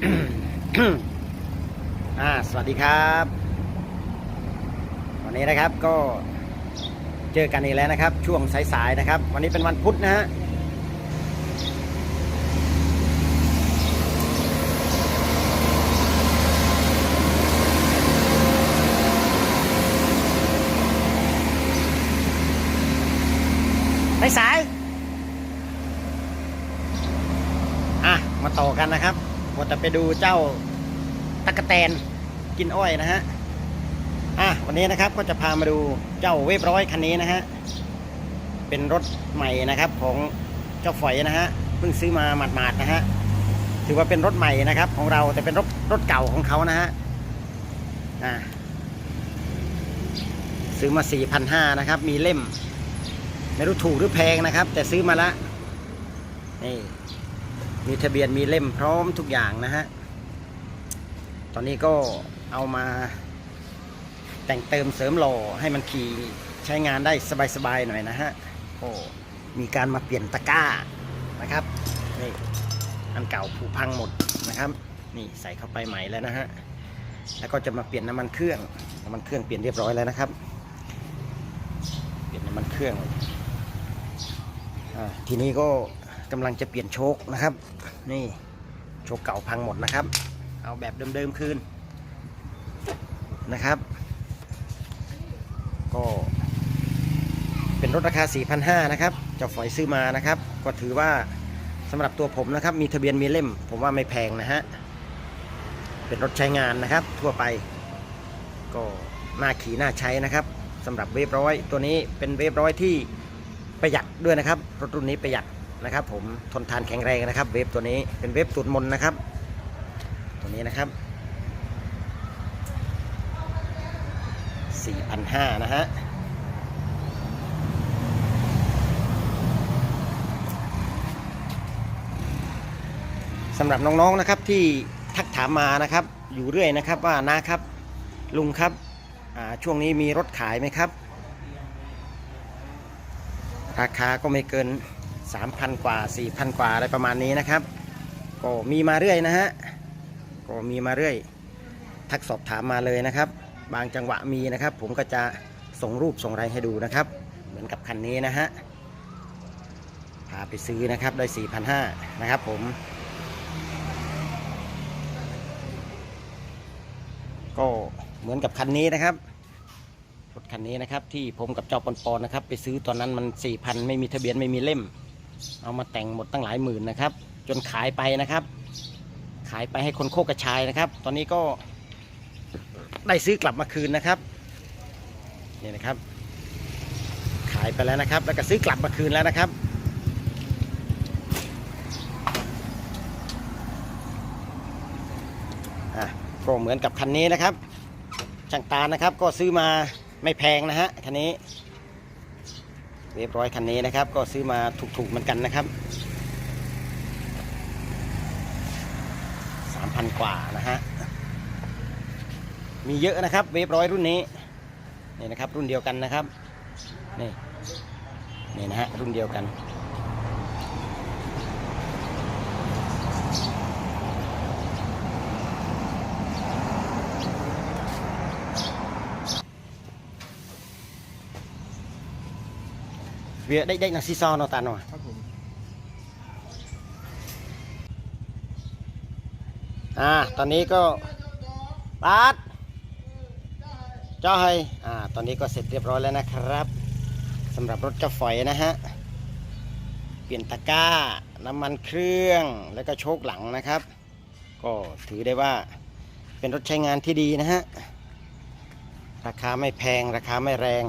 สวัสดีครับ วันนี้นะครับก็เจอกันอีกแล้วนะครับ ช่วงสายๆนะครับ วันนี้เป็นวันพุธนะฮะไปสาย อะ มาต่อกันนะครับ ว่าจะไปดูเจ้าตะกะแตนกินอ้อยนะฮะอะวันนี้นะครับก็จะพามาดูเจ้าเวฟร้อยคันนี้นะฮะเป็นรถใหม่นะครับของเจ้าฝอยนะฮะเพิ่งซื้อมาหมาดๆนะฮะถือว่าเป็นรถใหม่นะครับ ของเราแต่เป็นรถรถเก่าของเขานะฮะอ่าซื้อมา 4,500นะครับ มีเล่ม ไม่รู้ถูกหรือแพงนะครับ แต่ซื้อมาละนี่ มีทะเบียนมีเล่มพร้อมทุกอย่างนะฮะ ตอนนี้ก็เอามาแต่งเติมเสริมหล่อให้มันขี่ใช้งานได้สบายๆหน่อยนะฮะโอ้มีการมาเปลี่ยนตะกร้านะครับนี่อันเก่าผุพังหมดนะครับนี่ใส่เข้าไปใหม่แล้วนะฮะแล้วก็จะมาเปลี่ยนน้ำมันเครื่องน้ำมันเครื่องเปลี่ยนเรียบร้อยแล้วนะครับ เปลี่ยนน้ำมันเครื่องอทีนี้ก็ กำลังจะเปลี่ยนโชคนะครับ นี่โชคเก่าพังหมดนะครับ เอาแบบเดิมๆคืนนะครับ ก็เป็นรถราคา 4,500 นะครับ เจ้าฝอยซื้อมานะครับ ก็ถือว่าสำหรับตัวผมนะครับ มีทะเบียนมีเล่ม ผมว่าไม่แพงนะฮะ เป็นรถใช้งานนะครับ ทั่วไป ก็น่าขี่น่าใช้นะครับสำหรับเวฟร้อยตัวนี้เป็นเวฟร้อยที่ประหยัดด้วยนะครับ รถรุ่นนี้ประหยัด นะครับ ผมทนทานแข็งแรงนะครับ เวฟตัวนี้เป็นเวฟตูดมนนะครับ ตัวนี้นะครับ4,500นะฮะสำหรับน้องๆนะครับที่ทักถามมานะครับ อยู่เรื่อยนะครับว่านะครับลุงครับช่วงนี้มีรถขายไหมครับ ราคาก็ไม่เกิน 3,000 กว่า 4,000 กว่าอะไรประมาณนี้นะครับ ก็มีมาเรื่อยนะฮะก็มีมาเรื่อย ทักสอบถามมาเลยนะครับ บางจังหวะมีนะครับ ผมก็จะส่งรูปส่งอะไรให้ดูนะครับ เหมือนกับคันนี้นะฮะพาไปซื้อนะครับได้4,500นะครับผม ก็เหมือนกับคันนี้นะครับรถคันนี้นะครับที่ผมกับเจ้าปอนปอนนะครับ ไปซื้อตอนนั้นมัน4,000 ไม่มีทะเบียนไม่มีเล่ม เอามาแต่งหมดตั้งหลายหมื่นนะครับ จนขายไปนะครับ ขายไปให้คนโคกกระชายนะครับ ตอนนี้ก็ได้ซื้อกลับมาคืนนะครับนี่นะครับ ขายไปแล้วนะครับ แล้วก็ซื้อกลับมาคืนแล้วนะครับก็เหมือนกับคันนี้นะครับช่างตานะครับก็ซื้อมาไม่แพงนะฮะคันนี้ เรียบร้อยคันนี้นะครับ ก็ซื้อมาถูกๆเหมือนกันนะครับสามพันกว่านะฮะมีเยอะนะครับ เวฟร้อยรุ่นนี้นี่นะครับรุ่นเดียวกันนะครับนี่นี่นะฮะรุ่นเดียวกัน Việc đích đích là xì xo nó tàn rồi ครับผมอ่าตอนนี้ก็ปาดเจ้าให้อ่าตอนนี้ก็เสร็จเรียบร้อยแล้วนะครับสำหรับรถเจ้าฝอยนะฮะเปลี่ยนตะกร้าน้ำมันเครื่องแล้วก็โชคหลังนะครับ ก็ถือได้ว่าเป็นรถใช้งานที่ดีนะฮะราคาไม่แพงราคาไม่แรง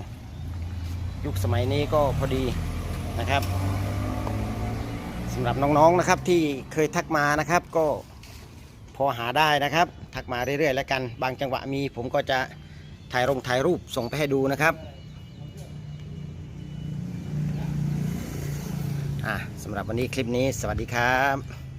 ยุคสมัยนี้ก็พอดีนะครับสำหรับน้องๆนะครับที่เคยทักมานะครับก็พอหาได้นะครับ ทักมาเรื่อยๆแล้วกัน บางจังหวะมีผมก็จะถ่ายลงถ่ายรูปส่งไปให้ดูนะครับอะสำหรับวันนี้คลิปนี้สวัสดีครับ